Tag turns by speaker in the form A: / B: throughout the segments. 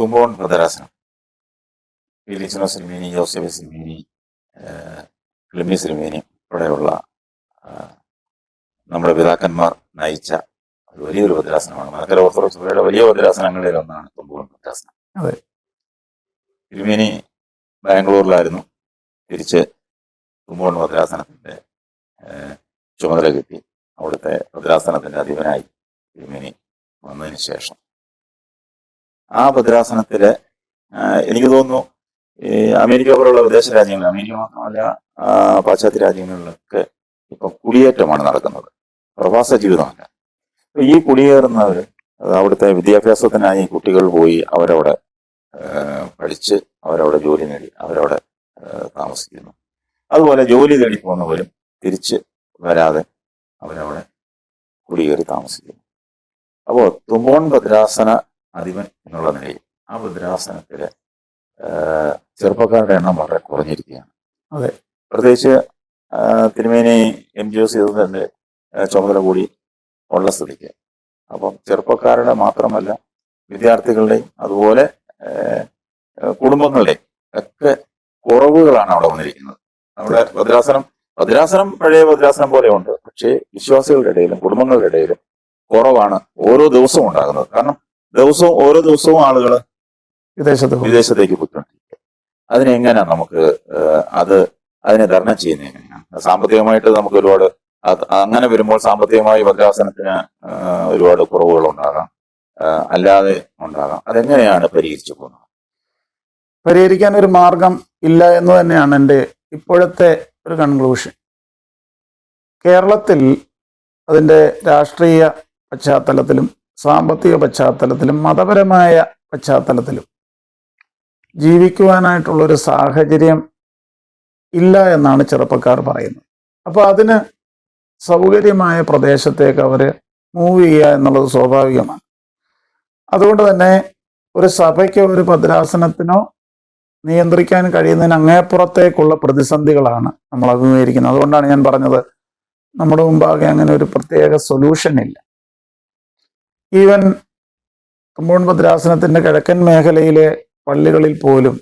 A: തുമ്പോൺ ഭദ്രാസനം ഫിലിച്ചിനോ സിൽമേനി Joseph സിൽമേനി filmi സിൽമേനി ഇവിടെയുള്ള ആ, നമ്മുടെ പിതാക്കന്മാർ നയിച്ച ഒരു വലിയൊരു ഭദ്രാസനമാണ് മലക്കര ഓർത്തഡോക്സ് സഭയുടെ വലിയ ഭദ്രാസനങ്ങളിൽ ഒന്നാണ് തുമ്പോൺ ഭദ്രാസനം
B: അതെ.
A: തിരുമേനി ബാംഗ്ലൂരിലായിരുന്നു. തിരിച്ച് തുമ്പോൺ ഭദ്രാസനത്തിന്റെ ആ, ചുമതല കിട്ടി. അവിടുത്തെ ഭദ്രാസനത്തിന്റെ അധിപനായി തിരുമേനി വന്നതിന് ശേഷം. ആ ഭദ്രാസനത്തിൽ എനിക്ക് തോന്നുന്നു ഈ അമേരിക്ക പോലുള്ള വിദേശ രാജ്യങ്ങൾ അമേരിക്ക മാത്രമല്ല പാശ്ചാത്യ രാജ്യങ്ങളിലൊക്കെ ഇപ്പൊ കുടിയേറ്റമാണ് നടക്കുന്നത്. പ്രവാസ ജീവിതമല്ല. ഈ കുടിയേറുന്നവർ അവിടുത്തെ വിദ്യാഭ്യാസത്തിനായി കുട്ടികൾ പോയി അവരവിടെ പഠിച്ച് അവരവിടെ ജോലി നേടി അവരവിടെ താമസിക്കുന്നു. അതുപോലെ ജോലി തേടി പോകുന്നവരും തിരിച്ച് വരാതെ അവരവിടെ കുടിയേറി താമസിക്കുന്നു. അപ്പോൾ തുമ്പോൺ ഭദ്രാസന അധിപൻ എന്നുള്ള നിലയിൽ. ആ ഭദ്രാസനത്തിൽ ചെറുപ്പക്കാരുടെ എണ്ണം വളരെ കുറഞ്ഞിരിക്കുകയാണ്.
B: അതെ.
A: പ്രത്യേകിച്ച് തിരുമേനി എം ജി എസ് ചെയ്തതിന്റെ ചുമതല കൂടി ഉള്ള സ്ഥിതിക്ക്. അപ്പം ചെറുപ്പക്കാരുടെ മാത്രമല്ല വിദ്യാർത്ഥികളുടെയും അതുപോലെ കുടുംബങ്ങളുടെയും ഒക്കെ കുറവുകളാണ് അവിടെ വന്നിരിക്കുന്നത്. നമ്മുടെ ഭദ്രാസനം ഭദ്രാസനം പഴയ ഭദ്രാസനം പോലെ ഉണ്ട്. പക്ഷേ വിശ്വാസികളുടെ ഇടയിലും കുടുംബങ്ങളുടെ ഇടയിലും കുറവാണ് ഓരോ ദിവസവും ഉണ്ടാകുന്നത്. കാരണം ദിവസവും ഓരോ ദിവസവും ആളുകൾ
B: വിദേശത്ത്.
A: വിദേശത്തേക്ക് പോയിക്കൊണ്ടിരിക്കുക അതിനെങ്ങനെയാ നമുക്ക് അത് അതിനെ തരണം ചെയ്യുന്നത് എങ്ങനെയാണ്? സാമ്പത്തികമായിട്ട് നമുക്ക് ഒരുപാട് അങ്ങനെ വരുമ്പോൾ സാമ്പത്തികമായി ഭദ്രാസനത്തിന് ഒരുപാട് കുറവുകൾ ഉണ്ടാകാം അല്ലാതെ ഉണ്ടാകാം. അതെങ്ങനെയാണ് പരിഹരിച്ചു പോകുന്നത്?
B: പരിഹരിക്കാൻ ഒരു മാർഗം ഇല്ല എന്ന് തന്നെയാണ് എന്റെ ഇപ്പോഴത്തെ ഒരു കൺക്ലൂഷൻ കേരളത്തിൽ അതിന്റെ രാഷ്ട്രീയ പശ്ചാത്തലത്തിലും സാമ്പത്തിക പശ്ചാത്തലത്തിലും മതപരമായ പശ്ചാത്തലത്തിലും ജീവിക്കുവാനായിട്ടുള്ളൊരു സാഹചര്യം ഇല്ല എന്നാണ് ചെറുപ്പക്കാർ പറയുന്നത്. അപ്പോൾ അതിന് സൗകര്യമായ പ്രദേശത്തേക്ക് അവർ മൂവ് ചെയ്യുക എന്നുള്ളത് സ്വാഭാവികമാണ്. അതുകൊണ്ട് തന്നെ ഒരു സഭയ്ക്കോ ഒരു ഭദ്രാസനത്തിനോ നിയന്ത്രിക്കാൻ കഴിയുന്നതിന് അങ്ങേപ്പുറത്തേക്കുള്ള പ്രതിസന്ധികളാണ് നമ്മൾ അഭിമുഖീകരിക്കുന്നത് അതുകൊണ്ടാണ് ഞാൻ പറഞ്ഞത് നമ്മുടെ മുമ്പാകെ അങ്ങനെ ഒരു പ്രത്യേക സൊല്യൂഷൻ ഇല്ല. ഈവൻ കമ്പൗണ്ട് ഭദ്രാസനത്തിന്റെ കിഴക്കൻ മേഖലയിലെ പള്ളികളിൽ പോലും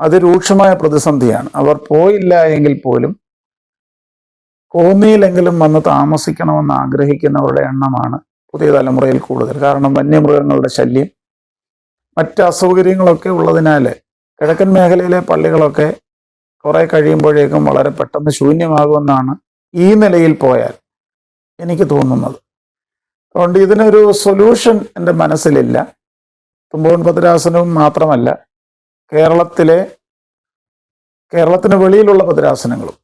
B: അതിരൂക്ഷമായ പ്രതിസന്ധിയാണ്. അവർ പോയില്ല എങ്കിൽ പോലും കോന്നിയിലെങ്കിലും വന്ന് താമസിക്കണമെന്ന് ആഗ്രഹിക്കുന്നവരുടെ എണ്ണമാണ് പുതിയ തലമുറയിൽ കൂടുതൽ. കാരണം വന്യമൃഗങ്ങളുടെ ശല്യം മറ്റ് അസൗകര്യങ്ങളൊക്കെ ഉള്ളതിനാൽ കിഴക്കൻ മേഖലയിലെ പള്ളികളൊക്കെ കുറെ കഴിയുമ്പോഴേക്കും വളരെ പെട്ടെന്ന് ശൂന്യമാകുമെന്നാണ് ഈ നിലയിൽ പോയാൽ എനിക്ക് തോന്നുന്നത്. അതുകൊണ്ട് ഇതിനൊരു സൊല്യൂഷൻ എന്റെ മനസ്സിലില്ല. തുമ്പോൺ ഭദ്രാസനവും മാത്രമല്ല കേരളത്തിലെ കേരളത്തിന് വെളിയിലുള്ള ഭദ്രാസനങ്ങളും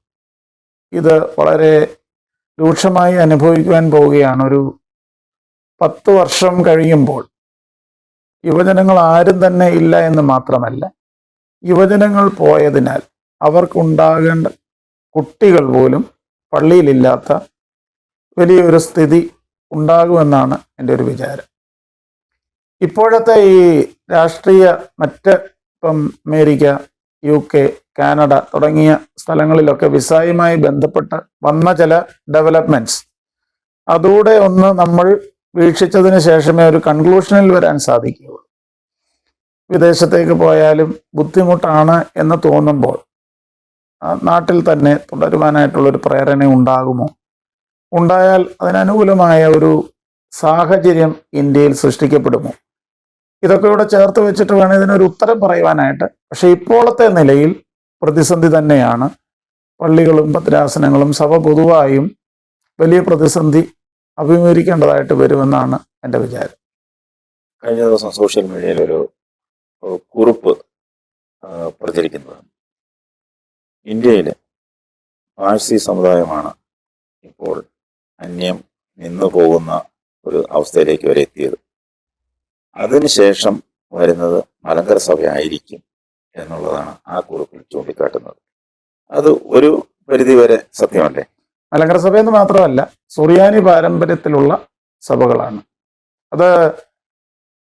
B: ഇത് വളരെ രൂക്ഷമായി അനുഭവിക്കുവാൻ പോവുകയാണ്. ഒരു പത്ത് വർഷം കഴിയുമ്പോൾ യുവജനങ്ങൾ ആരും തന്നെ ഇല്ല എന്ന് മാത്രമല്ല യുവജനങ്ങൾ പോയതിനാൽ അവർക്കുണ്ടാകേണ്ട കുട്ടികൾ പോലും പള്ളിയിലില്ലാത്ത വലിയൊരു സ്ഥിതി ഉണ്ടാകുമെന്നാണ് എന്റെ ഒരു വിചാരം. ഇപ്പോഴത്തെ ഈ രാഷ്ട്രീയ മറ്റ് ഇപ്പം അമേരിക്ക യു കെ കാനഡ തുടങ്ങിയ സ്ഥലങ്ങളിലൊക്കെ വിസയുമായി ബന്ധപ്പെട്ട് വന്ന ചില ഡെവലപ്മെന്റ്സ് അതുകൂടെ ഒന്ന് നമ്മൾ വീക്ഷിച്ചതിന് ശേഷമേ ഒരു കൺക്ലൂഷനിൽ വരാൻ സാധിക്കുകയുള്ളൂ. വിദേശത്തേക്ക് പോയാലും ബുദ്ധിമുട്ടാണ് എന്ന് തോന്നുമ്പോൾ നാട്ടിൽ തന്നെ തുടരുവാനായിട്ടുള്ളൊരു പ്രേരണ ഉണ്ടാകുമോ ഉണ്ടായാൽ അതിനനുകൂലമായ ഒരു സാഹചര്യം ഇന്ത്യയിൽ സൃഷ്ടിക്കപ്പെടുമോ? ഇതൊക്കെ ഇവിടെ ചേർത്ത് വെച്ചിട്ട് വേണം ഇതിനൊരു ഉത്തരം പറയുവാനായിട്ട്. പക്ഷെ ഇപ്പോഴത്തെ നിലയിൽ പ്രതിസന്ധി തന്നെയാണ്. പള്ളികളും ഭദ്രാസനങ്ങളും സഭ പൊതുവായും വലിയ പ്രതിസന്ധി അഭിമുഖീകരിക്കേണ്ടതായിട്ട് വരുമെന്നാണ് എന്റെ വിചാരം.
A: കഴിഞ്ഞ ദിവസം സോഷ്യൽ മീഡിയയിൽ ഒരു കുറിപ്പ് പ്രചരിക്കുന്നത്. ഇന്ത്യയിലെ പാഴ്സി സമുദായമാണ് ഇപ്പോൾ അന്യം നിന്നു പോകുന്ന ഒരു അവസ്ഥയിലേക്ക് വരെ എത്തിയത്. അതിനുശേഷം വരുന്നത് മലങ്കര സഭയായിരിക്കും എന്നുള്ളതാണ് ആ കുറിപ്പിൽ ചൂണ്ടിക്കാട്ടുന്നത്. അത് ഒരു പരിധിവരെ സത്യമല്ലേ
B: മലങ്കര സഭ എന്ന് മാത്രമല്ല സുറിയാനി പാരമ്പര്യത്തിലുള്ള സഭകളാണ്. അത്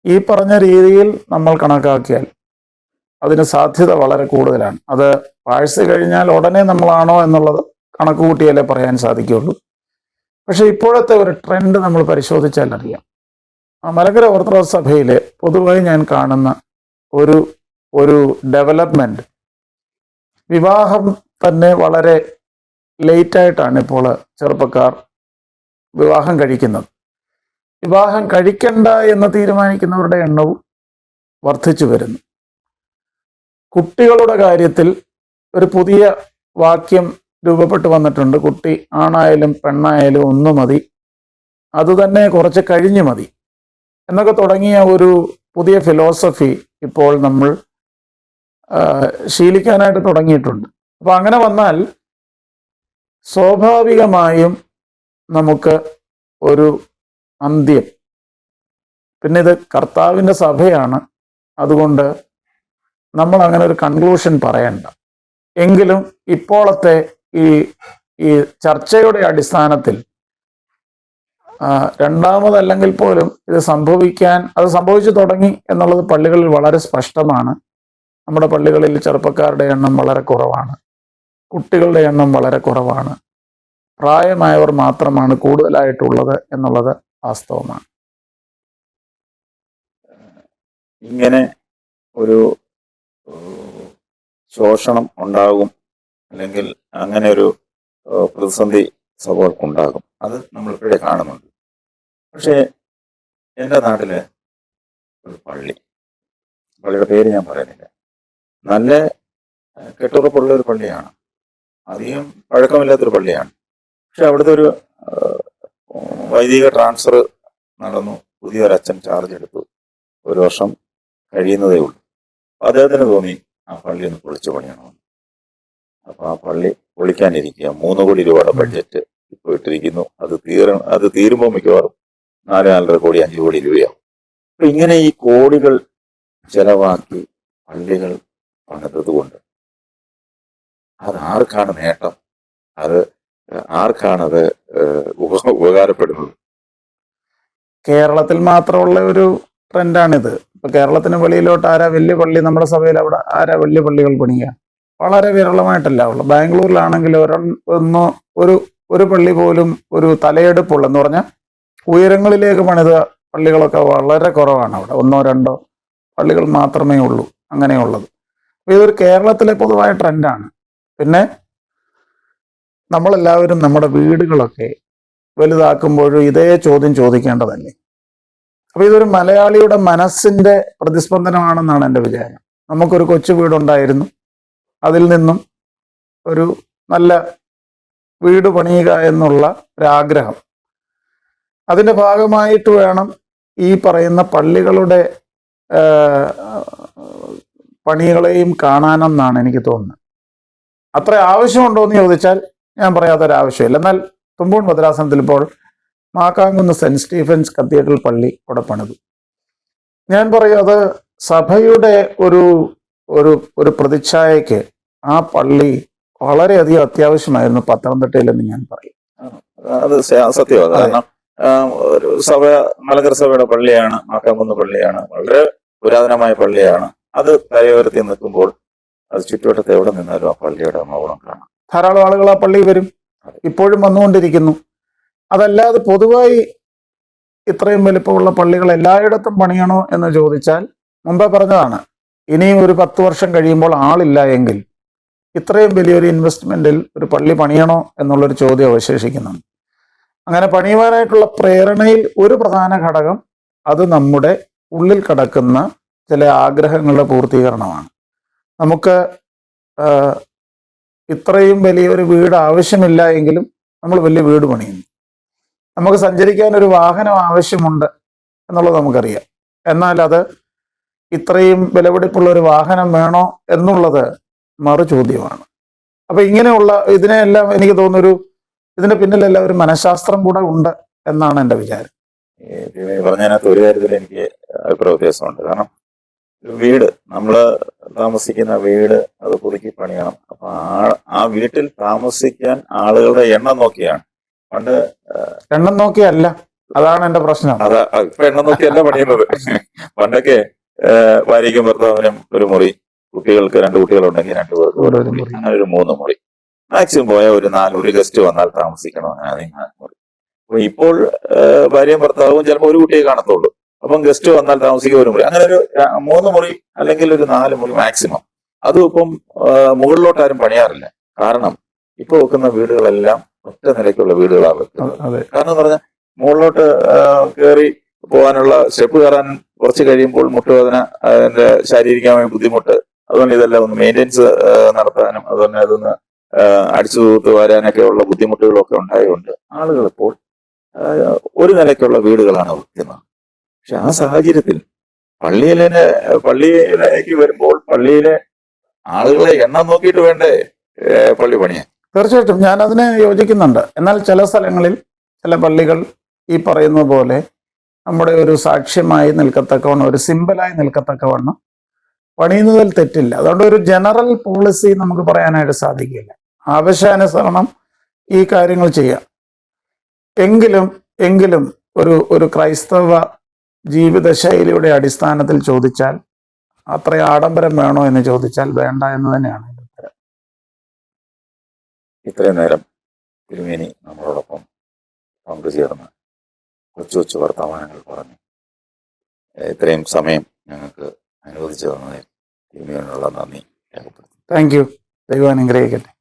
B: ഈ പറഞ്ഞ രീതിയിൽ നമ്മൾ കണക്കാക്കിയാൽ അതിന് സാധ്യത വളരെ കൂടുതലാണ്. അത് പാഴ്സ് കഴിഞ്ഞാൽ ഉടനെ നമ്മളാണോ എന്നുള്ളത് കണക്ക് കൂട്ടിയാലേ പറയാൻ സാധിക്കുകയുള്ളൂ. പക്ഷെ ഇപ്പോഴത്തെ ഒരു ട്രെൻഡ് നമ്മൾ പരിശോധിച്ചാൽ അറിയാം. മലങ്കര ഓർത്തഡോക്സ് സഭയിൽ പൊതുവായി ഞാൻ കാണുന്ന ഒരു ഒരു ഡെവലപ്മെന്റ് വിവാഹം തന്നെ വളരെ ലേറ്റായിട്ടാണ് ഇപ്പോൾ ചെറുപ്പക്കാർ വിവാഹം കഴിക്കുന്നത്. വിവാഹം കഴിക്കണ്ട എന്ന് തീരുമാനിക്കുന്നവരുടെ എണ്ണവും വർദ്ധിച്ചു വരുന്നു. കുട്ടികളുടെ കാര്യത്തിൽ ഒരു പുതിയ വാക്യം രൂപപ്പെട്ടു വന്നിട്ടുണ്ട്. കുട്ടി ആണായാലും പെണ്ണായാലും ഒന്ന് മതി. അതുതന്നെ കുറച്ച് കഴിഞ്ഞ് മതി. എന്നൊക്കെ തുടങ്ങിയ ഒരു പുതിയ ഫിലോസഫി ഇപ്പോൾ നമ്മൾ ശീലിക്കാനായിട്ട് തുടങ്ങിയിട്ടുണ്ട്. അപ്പോൾ അങ്ങനെ വന്നാൽ സ്വാഭാവികമായും നമുക്ക് ഒരു അന്ത്യം. പിന്നെ ഇത് കർത്താവിന്റെ സഭയാണ്. അതുകൊണ്ട് നമ്മൾ അങ്ങനെ ഒരു കൺക്ലൂഷൻ പറയണ്ട. എങ്കിലും ഇപ്പോഴത്തെ ഈ ഈ ചർച്ചയുടെ അടിസ്ഥാനത്തിൽ രണ്ടാമതല്ലെങ്കിൽ പോലും ഇത് സംഭവിക്കാൻ അത് സംഭവിച്ചു തുടങ്ങി എന്നുള്ളത് പള്ളികളിൽ വളരെ സ്പഷ്ടമാണ്. നമ്മുടെ പള്ളികളിൽ ചെറുപ്പക്കാരുടെ എണ്ണം വളരെ കുറവാണ്. കുട്ടികളുടെ എണ്ണം വളരെ കുറവാണ്. പ്രായമായവർ മാത്രമാണ് കൂടുതലായിട്ടുള്ളത് എന്നുള്ളത് വാസ്തവമാണ്.
A: ഇങ്ങനെ ഒരു ശോഷണം ഉണ്ടാകും അല്ലെങ്കിൽ അങ്ങനെ ഒരു പ്രതിസന്ധി സഭകൾക്കുണ്ടാകും. അത് നമ്മളിപ്പോഴേ കാണുന്നുണ്ട്. പക്ഷേ എന്റെ നാട്ടിൽ ഒരു പള്ളി. പള്ളിയുടെ പേര് ഞാൻ പറയുന്നില്ല. നല്ല കെട്ടുറപ്പുള്ള ഒരു പള്ളിയാണ്. അധികം പഴക്കമില്ലാത്തൊരു പള്ളിയാണ്. പക്ഷെ അവിടുത്തെ ഒരു വൈദിക ട്രാൻസ്ഫർ നടന്നു. പുതിയൊരച്ഛൻ ചാർജ് എടുത്തു. ഒരു വർഷം കഴിയുന്നതേ ഉള്ളൂ. അദ്ദേഹത്തിന് തോന്നി ആ പള്ളി ഒന്ന് പൊളിച്ചു പണിയണമെന്ന്. അപ്പൊ ആ പള്ളി പൊളിക്കാനിരിക്കുക മൂന്ന് കോടി രൂപയുടെ ബഡ്ജറ്റ് ഇപ്പോൾ ഇട്ടിരിക്കുന്നു. അത് തീര അത് തീരുമ്പോൾ മിക്കവാറും നാല് നാലര കോടി അഞ്ചു കോടി രൂപയാവും. അപ്പൊ ഇങ്ങനെ ഈ കോടികൾ ചെലവാക്കി പള്ളികൾ പണിതത് കൊണ്ട് അത് ആർക്കാണ് നേട്ടം? അത് ആർക്കാണത് ഉപ- ഉപകാരപ്പെടുന്നത്?
B: കേരളത്തിൽ മാത്രമുള്ള ഒരു ട്രെൻഡാണിത് ഇപ്പൊ കേരളത്തിന് വെളിയിലോട്ട് ആരാ വലിയ പള്ളി? നമ്മുടെ സഭയിൽ അവിടെ ആരാ വലിയ പള്ളികൾ പണിയുക? വളരെ വിരളമായിട്ടല്ല ഉള്ളു. ബാംഗ്ലൂരിലാണെങ്കിൽ ഒരെണ്ണം ഒന്ന് ഒരു ഒരു പള്ളി പോലും ഒരു തലയെടുപ്പുള്ള എന്ന് പറഞ്ഞാൽ ഉയരങ്ങളിലേക്ക് പണിത പള്ളികളൊക്കെ വളരെ കുറവാണ് അവിടെ. ഒന്നോ രണ്ടോ പള്ളികൾ മാത്രമേ ഉള്ളൂ. അങ്ങനെയുള്ളത്. ഇതൊരു കേരളത്തിലെ പൊതുവായ ട്രെൻഡാണ്. പിന്നെ നമ്മളെല്ലാവരും നമ്മുടെ വീടുകളൊക്കെ വലുതാക്കുമ്പോഴും ഇതേ ചോദ്യം ചോദിക്കേണ്ടതല്ലേ? അപ്പോൾ ഇതൊരു മലയാളിയുടെ മനസ്സിന്റെ പ്രതിസ്പന്ദനമാണെന്നാണ് എന്റെ വിചാരം. നമുക്കൊരു കൊച്ചു വീടുണ്ടായിരുന്നു. അതിൽ നിന്നും ഒരു നല്ല വീട് പണിയുക എന്നുള്ള ഒരാഗ്രഹം. അതിന്റെ ഭാഗമായിട്ട് വേണം ഈ പറയുന്ന പള്ളികളുടെ പണികളെയും കാണാനെന്നാണ് എനിക്ക് തോന്നുന്നത്. അത്ര ആവശ്യമുണ്ടോ എന്ന് ചോദിച്ചാൽ ഞാൻ പറയാത്തൊരാവശ്യമില്ല. എന്നാൽ തുമ്പൂൺ ഭദ്രാസനത്തിൽ ഇപ്പോൾ മാക്കാങ്കുന്ന് സെന്റ് സ്റ്റീഫൻസ് കത്തീഡ്രൽ പള്ളി അവിടെ പണിതു ഞാൻ പറയും അത് സഭയുടെ ഒരു ഒരു ഒരു പ്രതിച്ഛായക്ക് ആ പള്ളി വളരെയധികം അത്യാവശ്യമായിരുന്നു പത്തനംതിട്ടയിലെന്ന് ഞാൻ പറയും.
A: അത് സത്യമാണ് കാരണം ഒരു സഭ മലങ്കര സഭയുടെ പള്ളിയാണ് മാക്കാങ്കുന്ന് പള്ളിയാണ് വളരെ പുരാതനമായ പള്ളിയാണ്. അത് തലയുയർത്തി നിൽക്കുമ്പോൾ അത് ചുറ്റുവട്ടത്ത് എവിടെ നിന്നാലും ആ പള്ളിയുടെ മൗണം കാണാം.
B: ധാരാളം ആളുകൾ ആ പള്ളി വരും. ഇപ്പോഴും വന്നുകൊണ്ടിരിക്കുന്നു. അതല്ലാതെ പൊതുവായി ഇത്രയും വലിപ്പമുള്ള പള്ളികൾ എല്ലായിടത്തും പണിയണോ എന്ന് ചോദിച്ചാൽ മുമ്പേ പറഞ്ഞതാണ് ഇനിയും ഒരു പത്ത് വർഷം കഴിയുമ്പോൾ ആളില്ല എങ്കിൽ ഇത്രയും വലിയൊരു ഇൻവെസ്റ്റ്മെന്റിൽ ഒരു പള്ളി പണിയണോ എന്നുള്ളൊരു ചോദ്യം അവശേഷിക്കുന്നുണ്ട്. അങ്ങനെ പണിയുവാനായിട്ടുള്ള പ്രേരണയിൽ ഒരു പ്രധാന ഘടകം അത് നമ്മുടെ ഉള്ളിൽ കിടക്കുന്ന ചില ആഗ്രഹങ്ങളുടെ പൂർത്തീകരണമാണ്. നമുക്ക് ഇത്രയും വലിയൊരു വീട് ആവശ്യമില്ല എങ്കിലും നമ്മൾ വലിയ വീട് പണിയുന്നു. നമുക്ക് സഞ്ചരിക്കാൻ ഒരു വാഹനം ആവശ്യമുണ്ട് എന്നുള്ളത് നമുക്കറിയാം. എന്നാൽ അത് ഇത്രയും വിലപിടിപ്പുള്ള ഒരു വാഹനം വേണോ എന്നുള്ളത് മറു ചോദ്യമാണ് അപ്പൊ ഇങ്ങനെയുള്ള ഇതിനെല്ലാം എനിക്ക് തോന്നുന്നൊരു ഇതിന്റെ പിന്നിലെല്ലാം ഒരു മനഃശാസ്ത്രം കൂടെ ഉണ്ട് എന്നാണ് എന്റെ വിചാരം.
A: പറഞ്ഞതിനകത്ത് ഒരു കാര്യത്തിൽ എനിക്ക് അഭിപ്രായ വ്യത്യാസമുണ്ട്. കാരണം വീട് നമ്മൾ താമസിക്കുന്ന വീട് അത് പുതുക്കി പണിയണം. അപ്പൊ ആ ആ വീട്ടിൽ താമസിക്കാൻ ആളുകളുടെ എണ്ണം നോക്കിയാണ്. പണ്ട്
B: എണ്ണം നോക്കിയല്ല. അതാണ് എന്റെ പ്രശ്നം.
A: അതാ ഇപ്പൊ എണ്ണം നോക്കിയല്ല പണിയുന്നത്. പണ്ടൊക്കെ ഭാര്യയ്ക്കും ഭർത്താവിനും ഒരു മുറി. കുട്ടികൾക്ക് രണ്ട് കുട്ടികളുണ്ടെങ്കിൽ രണ്ടു പേർക്ക് മുറി. അങ്ങനെ ഒരു മൂന്ന് മുറി. മാക്സിമം പോയ ഒരു നാല് ഒരു ഗസ്റ്റ് വന്നാൽ താമസിക്കണം. അങ്ങനെ നാല് മുറി. അപ്പൊ ഇപ്പോൾ ഭാര്യയും ഭർത്താവും ചിലപ്പോൾ ഒരു കുട്ടിയെ കാണത്തുള്ളൂ. അപ്പം ഗസ്റ്റ് വന്നാൽ താമസിക്കുക ഒരു മുറി. അങ്ങനെ ഒരു മൂന്ന് മുറി അല്ലെങ്കിൽ ഒരു നാല് മുറി മാക്സിമം അതും ഇപ്പം മുകളിലോട്ട് ആരും പണിയാറില്ല. കാരണം ഇപ്പൊ വെക്കുന്ന വീടുകളെല്ലാം ഒറ്റ നിലയ്ക്കുള്ള വീടുകളാണ് വെക്കുന്നത്. കാരണം എന്ന് പറഞ്ഞാൽ മുകളിലോട്ട് കയറി പോകാനുള്ള സ്റ്റെപ്പ് കയറാൻ കുറച്ച് കഴിയുമ്പോൾ മുട്ടുവേദന അതിന്റെ ശാരീരികമായ ബുദ്ധിമുട്ട് അതുപോലെ ഇതെല്ലാം ഒന്ന് മെയിന്റെനൻസ് നടത്താനും അതുപോലെ അതൊന്ന് അടിച്ചു തൂത്ത് വരാനൊക്കെ ഉള്ള ബുദ്ധിമുട്ടുകളൊക്കെ ഉണ്ടായതുകൊണ്ട് ആളുകൾ ഇപ്പോൾ ഒരു നിലയ്ക്കുള്ള വീടുകളാണ് വയ്ക്കുന്നത് പക്ഷെ ആ സാഹചര്യത്തിൽ പള്ളിയിലെ പള്ളിയിലേക്ക് വരുമ്പോൾ പള്ളിയിലെ ആളുകളെ എണ്ണം നോക്കിയിട്ട് വേണ്ടേ പള്ളി പണിയാൻ?
B: തീർച്ചയായിട്ടും ഞാൻ അതിനെ യോജിക്കുന്നുണ്ട്. എന്നാൽ ചില സ്ഥലങ്ങളിൽ ചില പള്ളികൾ ഈ പറയുന്ന പോലെ നമ്മുടെ ഒരു സാക്ഷ്യമായി നിൽക്കത്തക്കവണ്ണം ഒരു സിമ്പിളായി നിൽക്കത്തക്കവണ്ണം പണിയുന്നതിൽ തെറ്റില്ല. അതുകൊണ്ട് ഒരു ജനറൽ പോളിസി നമുക്ക് പറയാനായിട്ട് സാധിക്കില്ല. ആവശ്യാനുസരണം ഈ കാര്യങ്ങൾ ചെയ്യാം. എങ്കിലും എങ്കിലും ഒരു ഒരു ക്രൈസ്തവ ജീവിതശൈലിയുടെ അടിസ്ഥാനത്തിൽ ചോദിച്ചാൽ അത്ര ആഡംബരം വേണോ എന്ന് ചോദിച്ചാൽ വേണ്ട എന്ന് തന്നെയാണ് ഉത്തരം.
A: ഇത്രയും നേരം തിരുമേനി നമ്മളോടൊപ്പം പങ്കുചേർന്ന് കൊച്ചു കൊച്ചു വർത്തമാനങ്ങൾ പറഞ്ഞു. ഇത്രയും സമയം ഞങ്ങൾക്ക് അനുവദിച്ചു തന്നതിൽ തിരുമേനിയുള്ള നന്ദി രേഖപ്പെടുത്തി
B: താങ്ക് യു. ദൈവം അനുഗ്രഹിക്കട്ടെ.